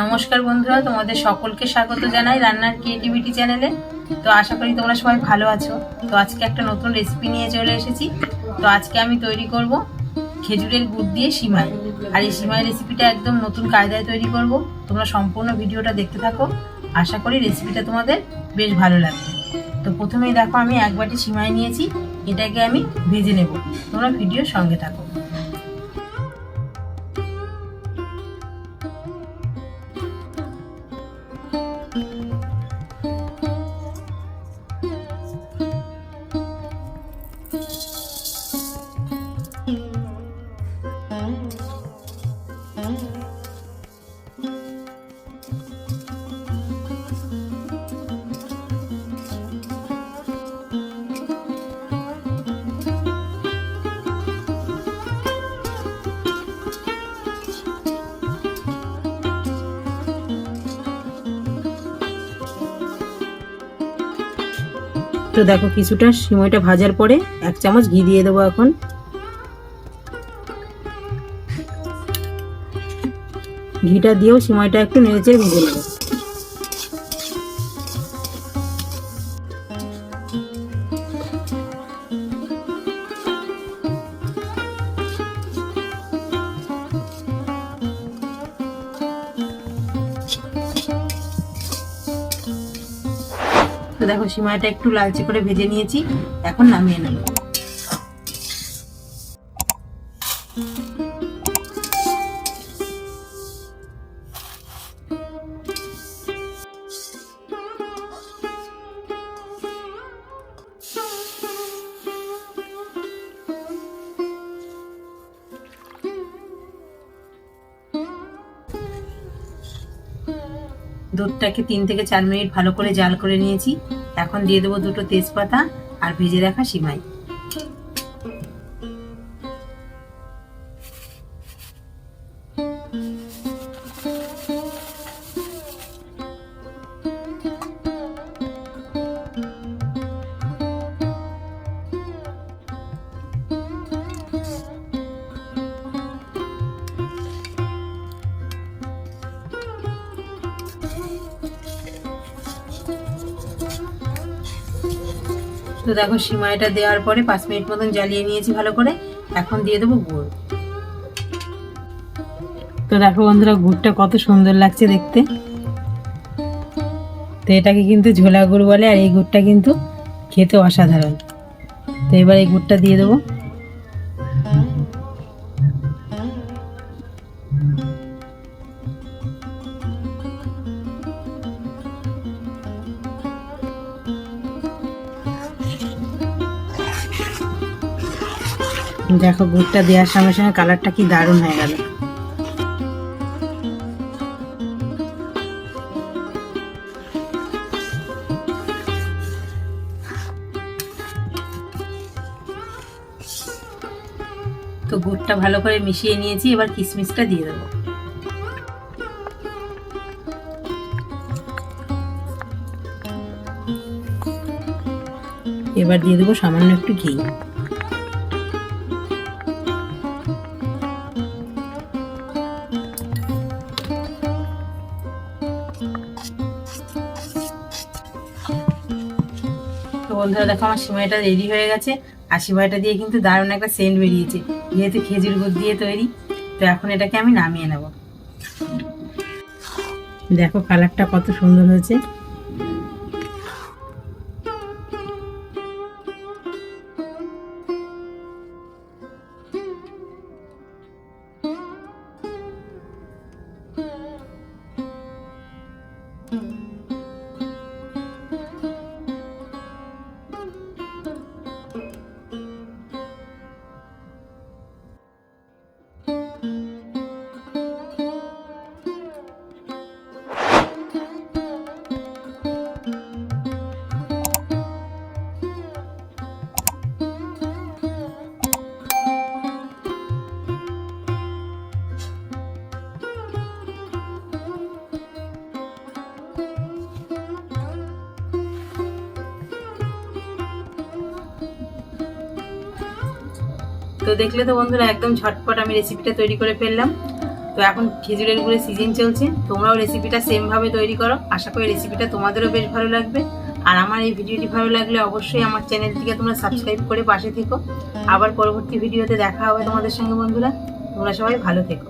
নমস্কার বন্ধুরা, তোমাদের সকলকে স্বাগত জানাই রান্নার ক্রিয়েটিভিটি চ্যানেলে তো আশা করি তোমরা সবাই ভালো আছো। তো আজকে একটা নতুন রেসিপি নিয়ে চলে এসেছি। তো আজকে আমি তৈরি করব খেজুরের গুড় দিয়ে সিমাই। আর এই সিমাই রেসিপিটা একদম নতুন কায়দায় তৈরি করব। তোমরা সম্পূর্ণ ভিডিওটা দেখতে থাকো। আশা করি রেসিপিটা তোমাদের বেশ ভালো লাগবে। তো প্রথমেই দেখো, আমি এক বাটি সিমাই নিয়েছি। এটাকে আমি ভেজে নেব। তোমরা ভিডিওর সঙ্গে থাকো। তো দেখো কিছুটা সিমইটা ভাজার পরে এক চামচ ঘি দিয়ে দেবো এখন। ঘিটা দিয়েও সিমাইটা একটু নেড়েচেড়ে ভেজে নেব। দেখো, সিমাইটা একটু লালচে করে ভেজে নিয়েছি, এখন নামিয়ে নেব। দুধটাকে তিন থেকে চার মিনিট ভালো করে জাল করে নিয়েছি। এখন দিয়ে দেবো দুটো তেজপাতা আর ভেজে রাখা সিমাই। তো দেখো সিমাইটা দেওয়ার পরে পাঁচ মিনিট মতন জ্বালিয়ে নিয়েছি ভালো করে। এখন দিয়ে দেবো গুড়। তো দেখো বন্ধুরা, গুড়টা কত সুন্দর লাগছে দেখতে। তো এটাকে কিন্তু ঝোলা গুড় বলে, আর এই গুড়টা কিন্তু খেতে অসাধারণ। তো এবার এই গুড়টা দিয়ে দেবো। দেখো, গুড়টা দেওয়ার সঙ্গে সঙ্গে কালারটা কি দারুণ হয়ে গেল। তো গুড়টা ভালো করে মিশিয়ে নিয়েছি, এবার কিশমিশটা দিয়ে দেবো। এবার দিয়ে দেবো সামান্য একটু ঘি। বন্ধুরা, দেখো আমার সিমাইটা রেডি হয়ে গেছে। আর সিমাইটা দিয়ে কিন্তু দারুণ একটা সেন্ট বেরিয়েছে। যেহেতু খেজুর গুড় দিয়ে তৈরি, তো এখন এটাকে আমি নামিয়ে নেব। দেখো কালারটা কত সুন্দর হয়েছে। তো দেখলে তো বন্ধুরা, একদম ঝটপট আমি রেসিপিটা তৈরি করে ফেললাম। তো এখন খেজুরের গুড়ের সিজন চলছে, তোমরাও রেসিপিটা সেমভাবে তৈরি করো। আশা করি রেসিপিটা তোমাদেরও বেশ ভালো লাগবে। আর আমার এই ভিডিওটি ভালো লাগলে অবশ্যই আমার চ্যানেলটিকে তোমরা সাবস্ক্রাইব করে পাশে থেকো। আবার পরবর্তী ভিডিওতে দেখা হবে তোমাদের সঙ্গে বন্ধুরা। তোমরা সবাই ভালো থেকো।